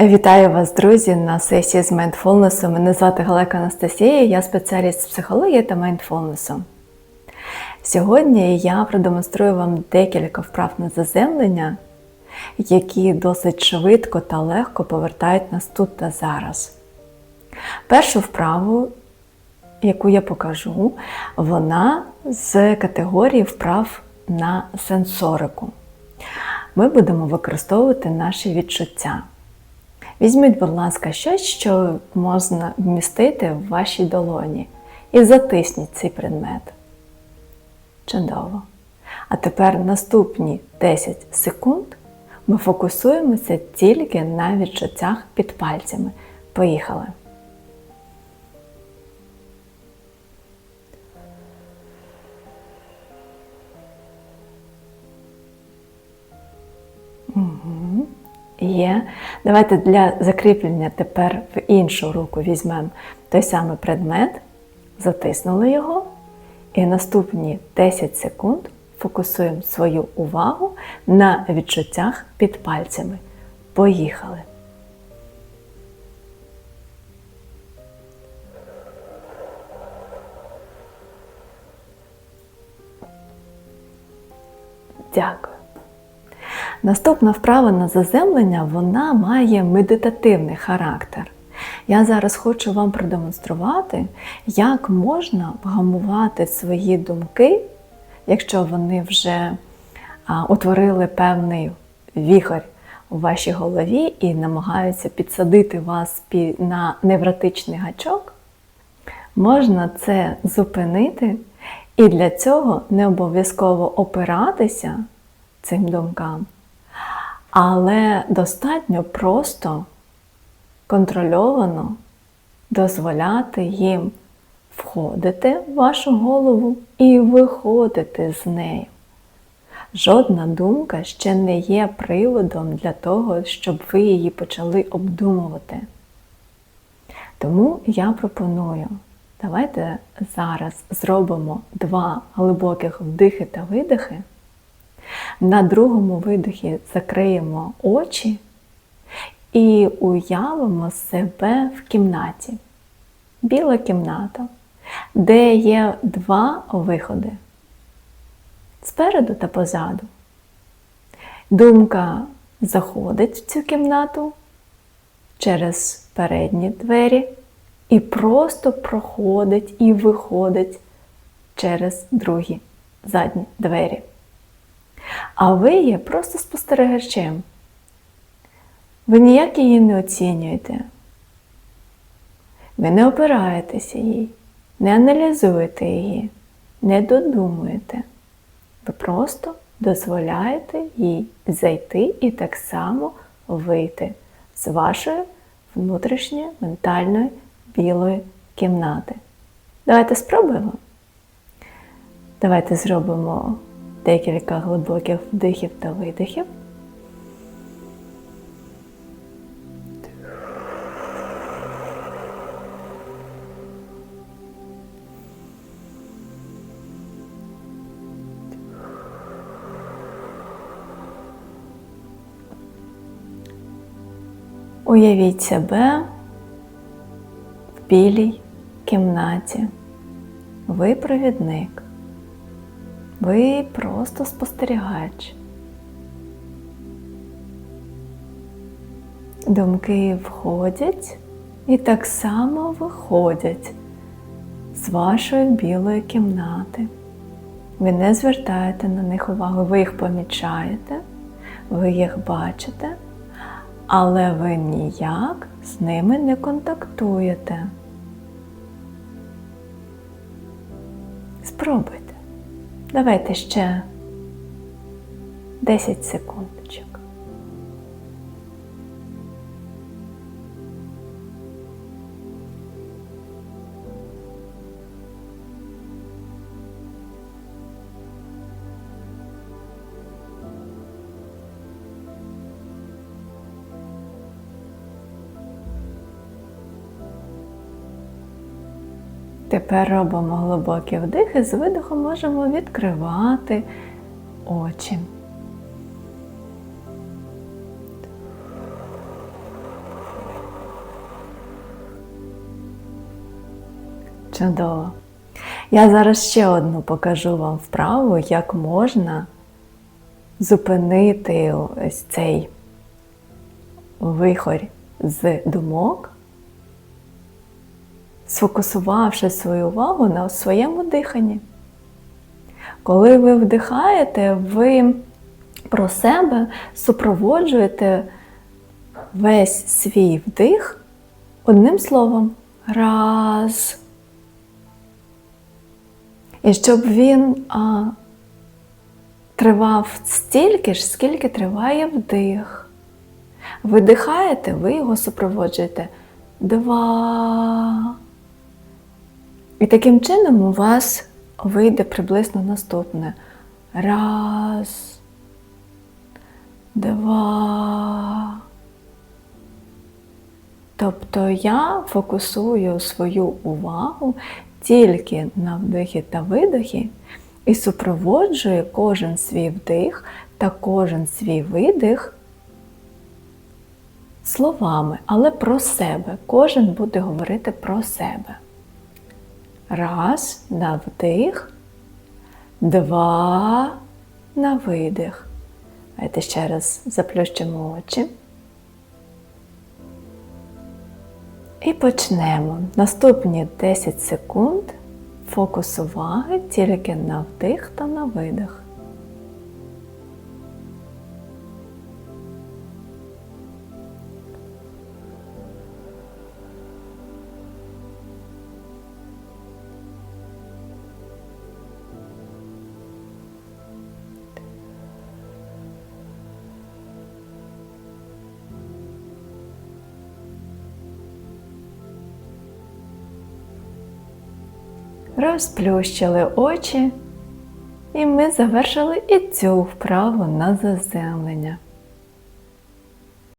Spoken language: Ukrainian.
Вітаю вас, друзі, на сесії з мейндфулнесу. Мене звати Галека Анастасія, я спеціаліст з психології та мейндфулнесу. Сьогодні я продемонструю вам декілька вправ на заземлення, які досить швидко та легко повертають нас тут та зараз. Першу вправу, яку я покажу, вона з категорії вправ на сенсорику. Ми будемо використовувати наші відчуття. Візьміть, будь ласка, щось, що можна вмістити в вашій долоні, і затисніть цей предмет. Чудово. А тепер наступні 10 секунд ми фокусуємося тільки на відчуттях під пальцями. Поїхали! Угу. Є. Давайте для закріплення тепер в іншу руку візьмемо той самий предмет, затиснули його, і наступні 10 секунд фокусуємо свою увагу на відчуттях під пальцями. Поїхали! Дякую. Наступна вправа на заземлення вона має медитативний характер. Я зараз хочу вам продемонструвати, як можна вгамувати свої думки, якщо вони вже а, утворили певний віхор у вашій голові і намагаються підсадити вас на невротичний гачок. Можна це зупинити, і для цього не обов'язково опиратися цим думкам. Але достатньо просто контрольовано дозволяти їм входити в вашу голову і виходити з нею. Жодна думка ще не є приводом для того, щоб ви її почали обдумувати. Тому я пропоную, давайте зараз зробимо два глибоких вдихи та видихи. На другому видихі закриємо очі і уявимо себе в кімнаті. Біла кімната, де є два виходи спереду та позаду. Думка заходить в цю кімнату через передні двері і просто проходить і виходить через другі задні двері. А ви є просто спостерігачем. Ви ніяк її не оцінюєте. Ви не опираєтеся їй, не аналізуєте її, не додумуєте. Ви просто дозволяєте їй зайти і так само вийти з вашої внутрішньої ментальної білої кімнати. Давайте спробуємо. Давайте зробимо декілька глибоких вдихів та видихів. Уявіть себе в білій кімнаті. Ви провідник. Ви просто спостерігач. Думки входять і так само виходять з вашої білої кімнати. Ви не звертаєте на них увагу, ви їх помічаєте, ви їх бачите, але ви ніяк з ними не контактуєте. Спробуйте. Давайте ще 10 секундочок. Тепер робимо глибокий вдих і з видихом можемо відкривати очі. Чудово! Я зараз ще одну покажу вам вправу, як можна зупинити ось цей вихор з думок сфокусувавши свою увагу на своєму диханні. Коли ви вдихаєте, ви про себе супроводжуєте весь свій вдих одним словом. Раз. І щоб він а, тривав стільки ж, скільки триває вдих. Видихаєте, ви його супроводжуєте. Два. І таким чином у вас вийде приблизно наступне. Раз. Два. Тобто я фокусую свою увагу тільки на вдихі та видохі і супроводжую кожен свій вдих та кожен свій видих словами, але про себе. Кожен буде говорити про себе. Раз на вдих, два на видих. Давайте ще раз заплющимо очі. І почнемо. Наступні 10 секунд фокус уваги тільки на вдих та на видих. Розплющили очі, і ми завершили і цю вправу на заземлення.